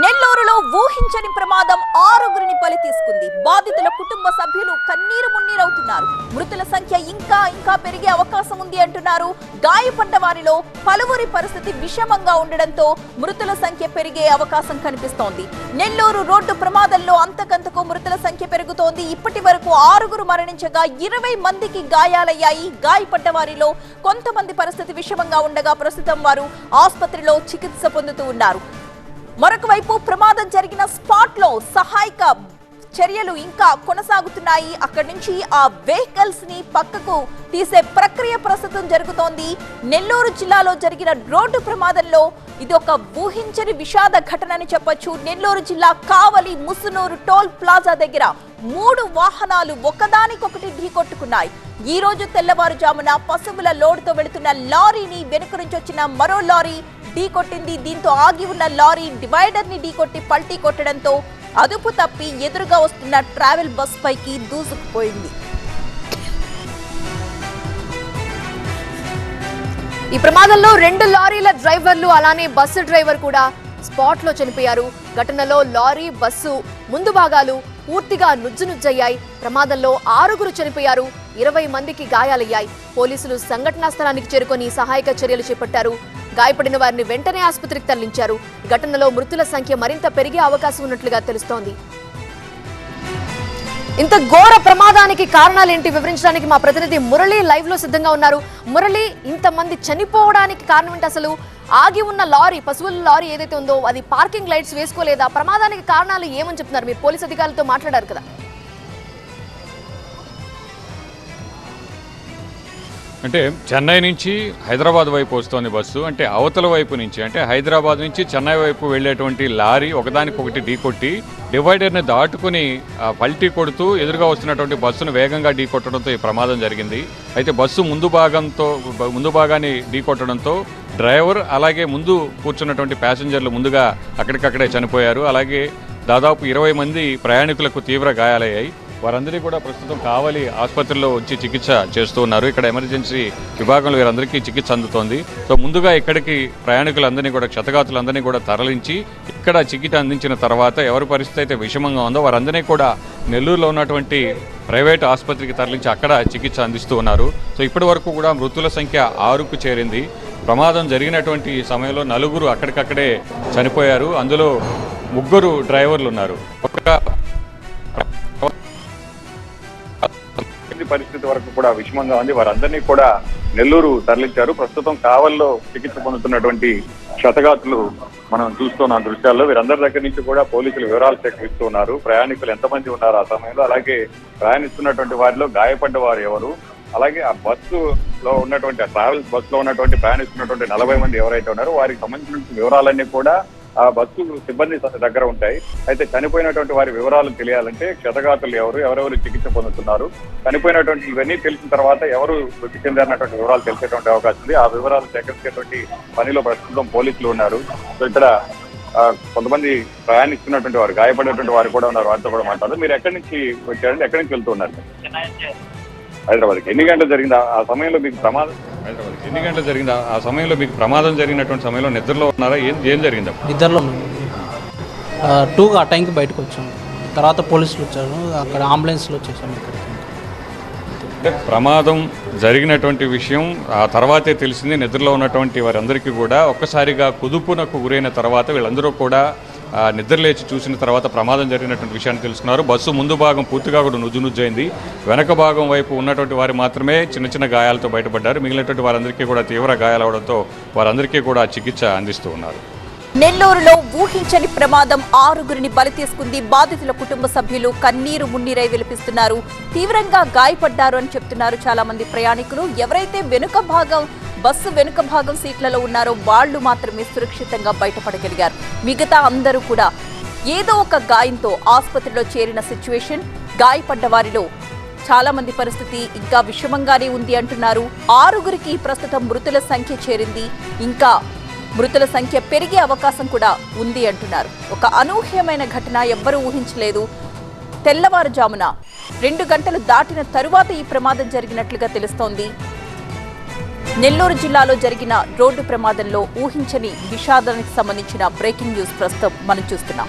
నెల్లూరులో ఊహించని ప్రమాదం ఆరుగురిని బలి తీసుకుంది. బాధితుల కుటుంబ సభ్యులు కన్నీరు మున్నీరవుతున్నారు. మృతుల సంఖ్య ఇంకా ఇంకా పెరిగే అవకాశం ఉంది అంటున్నారు. గాయపడ్డ వారిలో పలువురి పరిస్థితి విషమంగా ఉండడంతో మృతుల సంఖ్య పెరిగే అవకాశం కనిపిస్తోంది. నెల్లూరు రోడ్డు ప్రమాదంలో అంతకంతకు మృతుల సంఖ్య పెరుగుతోంది. ఇప్పటి వరకు ఆరుగురు మరణించగా ఇరవై మందికి గాయాలయ్యాయి. గాయపడ్డ వారిలో కొంతమంది పరిస్థితి విషమంగా ఉండగా ప్రస్తుతం వారు ఆసుపత్రిలో చికిత్స పొందుతూ ఉన్నారు. మరొక వైపు ప్రమాదం జరిగిన స్పాట్లో సహాయక చర్యలు ఇంకా కొనసాగుతున్నాయి. అక్కడి నుంచి ఆ వెహికల్స్ని పక్కకు తీసే ప్రక్రియ ప్రస్తుతం జరుగుతోంది. నెల్లూరు జిల్లాలో జరిగిన రోడ్డు ప్రమాదంలో ఇది ఒక ఊహించని విషాద ఘటనని చెప్పొచ్చు. నెల్లూరు జిల్లా కావలి ముసునూరు టోల్ ప్లాజా దగ్గర మూడు వాహనాలు ఒకదానికొకటి ఢీకొట్టుకున్నాయి. ఈ రోజు తెల్లవారుజామున పశువుల లోడుతో వెళుతున్న లారీని వెనుక నుంచి వచ్చిన మరో లారీ ఢీకొట్టింది. దీంతో ఆగి ఉన్న లారీ డివైడర్ని ఢీకొట్టి పల్టీ కొట్టడంతో అదుపు తప్పి ఎదురుగా వస్తున్న ట్రావెల్ బస్ పైకి దూసుకుపోయింది. ఈ ప్రమాదంలో రెండు లారీల డ్రైవర్లు అలానే బస్సు డ్రైవర్ కూడా స్పాట్లో చనిపోయారు. ఘటనలో లారీ బస్సు ముందు భాగాలు పూర్తిగా నుజ్జు నుజ్జయ్యాయి ప్రమాదంలో ఆరుగురు చనిపోయారు. ఇరవై మందికి గాయాలయ్యాయి. పోలీసులు సంఘటనా స్థలానికి చేరుకొని సహాయక చర్యలు చేపట్టారు. గాయపడిన వారిని వెంటనే ఆసుపత్రికి తరలించారు. ఘటనలో మృతుల సంఖ్య మరింత పెరిగే అవకాశం ఉన్నట్లుగా తెలుస్తోంది. ఇంత ఘోర ప్రమాదానికి కారణాలేంటి వివరించడానికి మా ప్రతినిధి మురళి లైవ్లో సిద్ధంగా ఉన్నారు. మురళి ఇంతమంది చనిపోవడానికి కారణం ఏంటి అసలు? ఆగి ఉన్న లారీ పశువుల లారీ ఏదైతే ఉందో అది పార్కింగ్ లైట్స్ వేసుకోలేదా? ప్రమాదానికి కారణాలు ఏమని చెప్తున్నారు? మీరు పోలీస్ అధికారులతో మాట్లాడారు కదా. అంటే చెన్నై నుంచి హైదరాబాద్ వైపు వస్తోంది బస్సు అంటే అవతల వైపు నుంచి అంటే హైదరాబాద్ నుంచి చెన్నై వైపు వెళ్ళేటువంటి లారీ ఒకదానికొకటి ఢీకొట్టి డివైడర్ని దాటుకుని పల్టీ కొడుతూ ఎదురుగా వస్తున్నటువంటి బస్సును వేగంగా ఢీకొట్టడంతో ఈ ప్రమాదం జరిగింది. అయితే బస్సు ముందు భాగంతో ముందు భాగాన్ని ఢీకొట్టడంతో డ్రైవర్ అలాగే ముందు కూర్చున్నటువంటి ప్యాసింజర్లు ముందుగా అక్కడికక్కడే చనిపోయారు. అలాగే దాదాపు ఇరవై మంది ప్రయాణికులకు తీవ్ర గాయాలయ్యాయి. వారందరినీ కూడా ప్రస్తుతం కావలి ఆసుపత్రిలో వచ్చి చికిత్స చేస్తూ ఉన్నారు. ఇక్కడ ఎమర్జెన్సీ విభాగంలో వీరందరికీ చికిత్స అందుతోంది. సో ముందుగా ఇక్కడికి ప్రయాణికులందరినీ కూడా క్షతగాతులందరినీ కూడా తరలించి ఇక్కడ చికిత్స అందించిన తర్వాత ఎవరి పరిస్థితి అయితే విషమంగా ఉందో వారందరినీ కూడా నెల్లూరులో ఉన్నటువంటి ప్రైవేట్ ఆసుపత్రికి తరలించి అక్కడ చికిత్స అందిస్తూ ఉన్నారు. సో ఇప్పటి వరకు కూడా మృతుల సంఖ్య ఆరుకు చేరింది. ప్రమాదం జరిగినటువంటి సమయంలో నలుగురు అక్కడికక్కడే చనిపోయారు. అందులో ముగ్గురు డ్రైవర్లు ఉన్నారు. ఒక పరిస్థితి వరకు కూడా విషమంగా ఉంది. వారందరినీ కూడా నెల్లూరు తరలించారు. ప్రస్తుతం కావల్లో చికిత్స పొందుతున్నటువంటి క్షతగాతులు మనం చూస్తున్న దృశ్యాల్లో. వీరందరి దగ్గర నుంచి కూడా పోలీసులు వివరాలు సేకరిస్తూ ఉన్నారు. ప్రయాణికులు ఎంతమంది ఉన్నారు ఆ సమయంలో? అలాగే ప్రయాణిస్తున్నటువంటి వారిలో గాయపడ్డ వారు ఎవరు? అలాగే ఆ బస్సు లో ఉన్నటువంటి ట్రావెల్స్ బస్సు లో ఉన్నటువంటి ప్రయాణిస్తున్నటువంటి నలభై మంది ఎవరైతే ఉన్నారో వారికి సంబంధించిన వివరాలన్నీ కూడా ఆ బస్సు సిబ్బంది దగ్గర ఉంటాయి. అయితే చనిపోయినటువంటి వారి వివరాలు తెలియాలంటే క్షతగాతులు ఎవరు ఎవరెవరు చికిత్స పొందుతున్నారు చనిపోయినటువంటి ఇవన్నీ తెలిసిన తర్వాత ఎవరు మృతి చెందారన్నటువంటి వివరాలు తెలిసేటువంటి అవకాశం ఉంది. ఆ వివరాలు సేకరించేటువంటి పనిలో ప్రస్తుతం పోలీసులు ఉన్నారు. సో ఇక్కడ కొంతమంది ప్రయాణిస్తున్నటువంటి వారు గాయపడినటువంటి వారు కూడా ఉన్నారు. వారితో కూడా మాట్లాడారు మీరు ఎక్కడి నుంచి వచ్చారండి? ఎక్కడి నుంచి వెళ్తూ ఉన్నారు? హైదరాబాద్కి. ఎన్ని గంటలు జరిగింది? ఆ- ఆ సమయంలో మీకు ప్రమాదం హైదరాబాద్ ఎన్ని గంటలు జరిగింది? ఆ- సమయంలో మీకు ప్రమాదం జరిగినటువంటి సమయంలో నిద్రలో ఉన్నారా? ఏం ఏం జరిగింది ఇద్దరిలో టూగా ఆ టైంకి బయటకు వచ్చాం. తర్వాత పోలీసులు వచ్చారు. అక్కడ అంబులెన్స్లో వచ్చేసాం ఇక్కడికి. అంటే ప్రమాదం జరిగినటువంటి విషయం ఆ తర్వాతే తెలిసింది. నిద్రలో ఉన్నటువంటి వారందరికీ కూడా ఒక్కసారిగా కుదుపునకు గురైన తర్వాత వీళ్ళందరూ కూడా నిద్రలేచి చూసిన తర్వాత ప్రమాదం జరిగినటువంటి విషయాన్ని తెలుసుకున్నారు. బస్సు ముందు భాగం పూర్తిగా కూడా నుజ్జు నుజ్జైంది వెనక భాగం వైపు ఉన్నటువంటి వారు మాత్రమే చిన్న చిన్న గాయాలతో బయటపడ్డారు. మిగిలినటువంటి వారందరికీ కూడా తీవ్ర గాయాలవడంతో వారందరికీ కూడా చికిత్స అందిస్తూ ఉన్నారు. నెల్లూరులో ఊహించని ప్రమాదం ఆరుగురిని బలి తీసుకుంది బాధితుల కుటుంబ సభ్యులు. కన్నీరు మున్నీరై విలపిస్తున్నారు. తీవ్రంగా గాయపడ్డారు అని చెప్తున్నారు చాలా మంది ప్రయాణికులు. ఎవరైతే వెనుక భాగం బస్సు వెనుక భాగం సీట్లలో ఉన్నారో వాళ్ళు మాత్రమే సురక్షితంగా బయటపడగలిగారు. మిగతా అందరూ కూడా ఏదో ఒక గాయంతో ఆసుపత్రిలో చేరిన సిచ్యువేషన్ గాయపడ్డ వారిలో చాలా మంది పరిస్థితి ఇంకా విషమంగానే ఉంది అంటున్నారు. ఆరుగురికి ప్రస్తుతం మృతుల సంఖ్య చేరింది. ఇంకా మృతుల సంఖ్య పెరిగే అవకాశం కూడా ఉంది అంటున్నారు. ఒక అనూహ్యమైన ఘటన ఎవ్వరూ ఊహించలేదు. తెల్లవారుజామున రెండు గంటలు దాటిన తరువాత ఈ ప్రమాదం జరిగినట్లుగా తెలుస్తోంది. నెల్లూరు జిల్లాలో జరిగిన రోడ్డు ప్రమాదంలో ఊహించని విషాదానికి సంబంధించిన బ్రేకింగ్ న్యూస్ ప్రస్తుతం మనం చూస్తున్నాం.